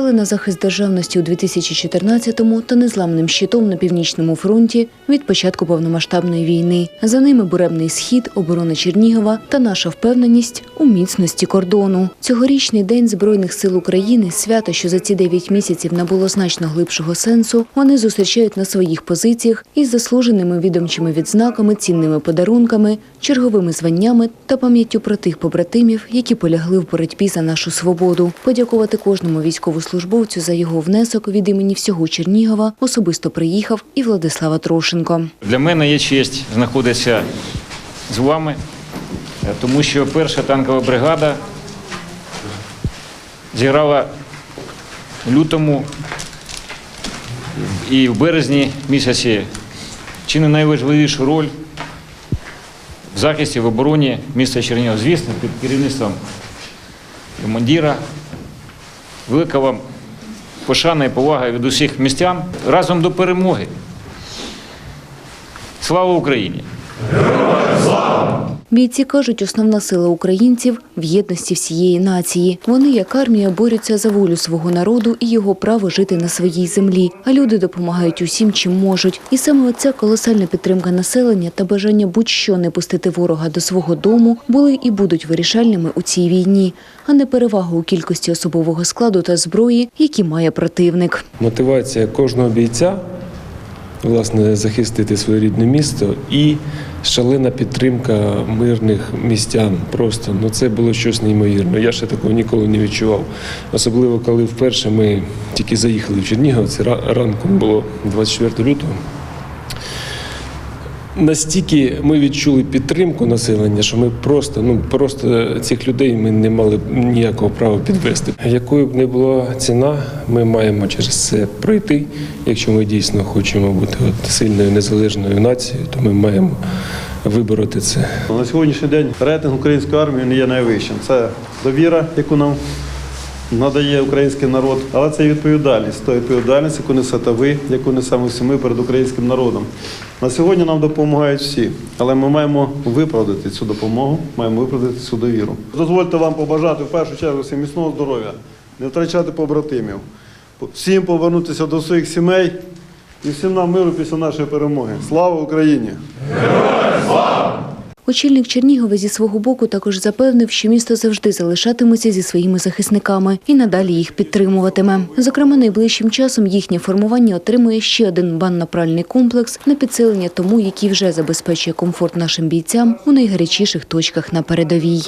на захист державності у 2014-му та незламним щитом на північному фронті від початку повномасштабної війни. За ними буремний схід, оборона Чернігова та наша впевненість у міцності кордону. Цьогорічний день збройних сил України, свято, що за ці 9 місяців набуло значно глибшого сенсу. Вони зустрічають на своїх позиціях із заслуженими відомчими відзнаками, цінними подарунками, черговими званнями та пам'яттю про тих побратимів, які полягли в боротьбі за нашу свободу. Подякувати кожному військовослужбовцю за його внесок від імені всього Чернігова особисто приїхав і Владислава Трошенко. Для мене є честь знаходитися з вами, е, тому що перша танкова бригада зіграла в лютому і в березні місяці чи не найважливішу роль в захисті, в обороні міста Чернігів. Звісно, під керівництвом командира. Велика вам пошана і повага від усіх містян разом до перемоги. Слава Україні! Бійці кажуть, основна сила українців в єдності всієї нації. Вони, як армія, борються за волю свого народу і його право жити на своїй землі. А люди допомагають усім, чим можуть. І саме оця колосальна підтримка населення та бажання будь-що не пустити ворога до свого дому були і будуть вирішальними у цій війні, а не перевага у кількості особового складу та зброї, які має противник. мотивація кожного бійця власне захистити своє рідне місто і шалена підтримка мирних містян. Просто ну це було щось неймовірне. Я ще такого ніколи не відчував. Особливо коли вперше ми тільки заїхали в Чернігів. Це ранком було 24 лютого. Настільки ми відчули підтримку населення, що ми просто, ну просто цих людей ми не мали ніякого права підвести. Якою б не була ціна, ми маємо через це пройти. Якщо ми дійсно хочемо бути от сильною незалежною нацією, то ми маємо вибороти це. На сьогоднішній день рейтинг української армії не є найвищим. Це довіра, яку нам надає український народ, але це відповідальність. Та відповідальність, яку несете ви, яку несемо всі ми перед українським народом. На сьогодні нам допомагають всі, але ми маємо виправдати цю допомогу, маємо виправдати цю довіру. Дозвольте вам побажати в першу чергу всім міцного здоров'я, не втрачати побратимів, всім повернутися до своїх сімей і всім нам миру після нашої перемоги. Слава Україні! Очільник Чернігова зі свого боку також запевнив, що місто завжди залишатиметься зі своїми захисниками і надалі їх підтримуватиме. Зокрема, найближчим часом їхнє формування отримує ще один банно-пральний комплекс на підсилення тому, який вже забезпечує комфорт нашим бійцям у найгарячіших точках на передовій.